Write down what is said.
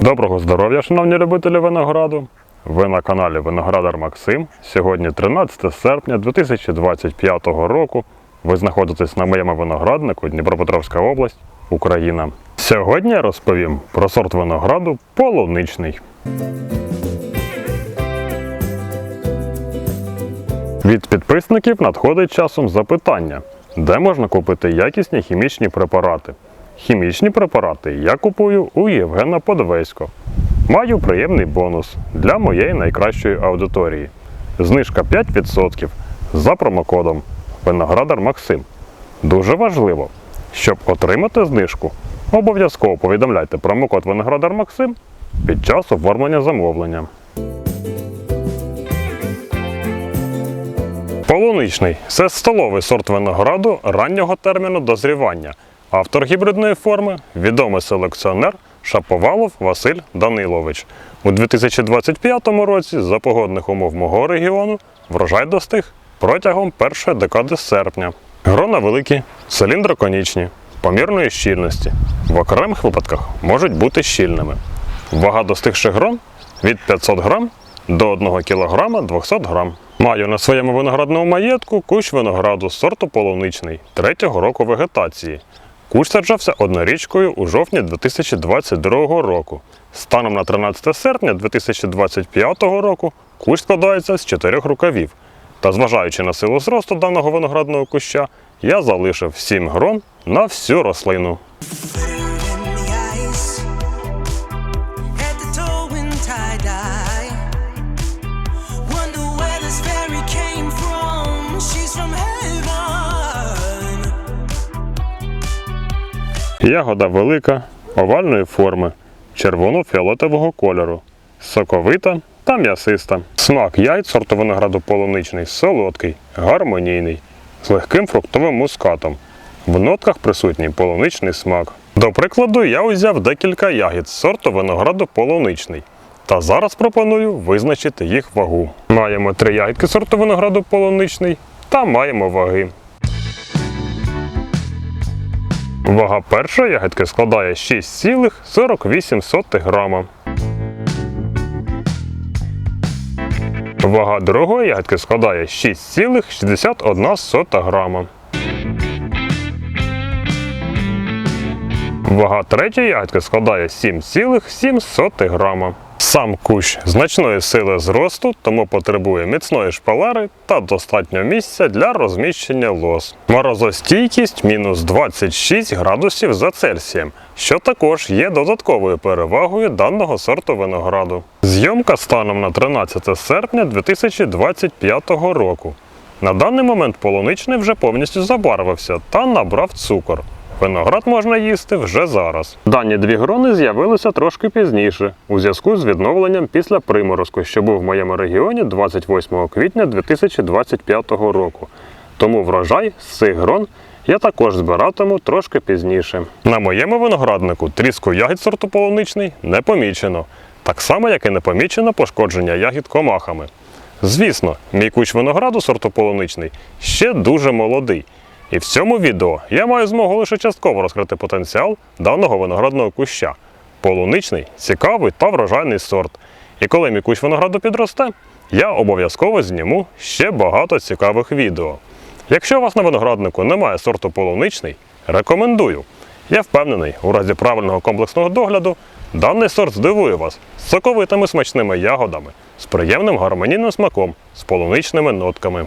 Доброго здоров'я, шановні любителі винограду. Ви на каналі Виноградар Максим. Сьогодні 13 серпня 2025 року. Ви знаходитесь на моєму винограднику Дніпропетровська область, Україна. Сьогодні я розповім про сорт винограду полуничний. Від підписників надходить часом запитання, де можна купити якісні хімічні препарати. Хімічні препарати я купую у Євгена Подвесько. Маю приємний бонус для моєї найкращої аудиторії. Знижка 5% за промокодом Виноградар Максим. Дуже важливо, щоб отримати знижку, обов'язково повідомляйте промокод Виноградар Максим під час оформлення замовлення. Полуничний це столовий сорт винограду раннього терміну дозрівання. Автор гібридної форми відомий селекціонер Шаповалов Василь Данилович. У 2025 році за погодних умов мого регіону врожай достиг протягом першої декади серпня. Грона великі, циліндроконічні, помірної щільності. В окремих випадках можуть бути щільними. Вага достигших грон від 500 грам до 1 кг 200 грам. Маю на своєму виноградному маєтку кущ винограду сорту полуничний третього року вегетації. Кущ саджався однорічкою у жовтні 2022 року. Станом на 13 серпня 2025 року кущ складається з чотирьох рукавів. Та зважаючи на силу зросту даного виноградного куща, я залишив 7 грон на всю рослину. Ягода велика, овальної форми, червоно-фіолетового кольору, соковита та м'ясиста. Смак яйць сорту солодкий, гармонійний, з легким фруктовим мускатом. В нотках присутній полуничний смак. До прикладу, я узяв декілька ягід з сорту винограду полуничний. Та зараз пропоную визначити їх вагу. Маємо три ягідки сорту винограду полуничний та маємо ваги. Вага першої ягідки складає 6,48 грама. Вага другої ягідки складає 6,61 грама. Вага третьої ягідки складає 7,7 грама. Сам кущ значної сили зросту, тому потребує міцної шпалери та достатньо місця для розміщення лоз. Морозостійкість мінус 26 градусів за Цельсієм, що також є додатковою перевагою даного сорту винограду. Зйомка станом на 13 серпня 2025 року. На даний момент полуничний вже повністю забарвився та набрав цукор. Виноград можна їсти вже зараз. Дані дві грони з'явилися трошки пізніше, у зв'язку з відновленням після приморозку, що був в моєму регіоні 28 квітня 2025 року. Тому врожай з цих грон я також збиратиму трошки пізніше. На моєму винограднику тріску ягід сорту полуничний не помічено, так само як і не помічено пошкодження ягід комахами. Звісно, мій кущ винограду сорту полуничний ще дуже молодий. І в цьому відео я маю змогу лише частково розкрити потенціал даного виноградного куща. Полуничний, цікавий та врожайний сорт. І коли мій кущ винограду підросте, я обов'язково зніму ще багато цікавих відео. Якщо у вас на винограднику немає сорту полуничний, рекомендую. Я впевнений, у разі правильного комплексного догляду даний сорт здивує вас з соковитими смачними ягодами, з приємним гармонійним смаком, з полуничними нотками.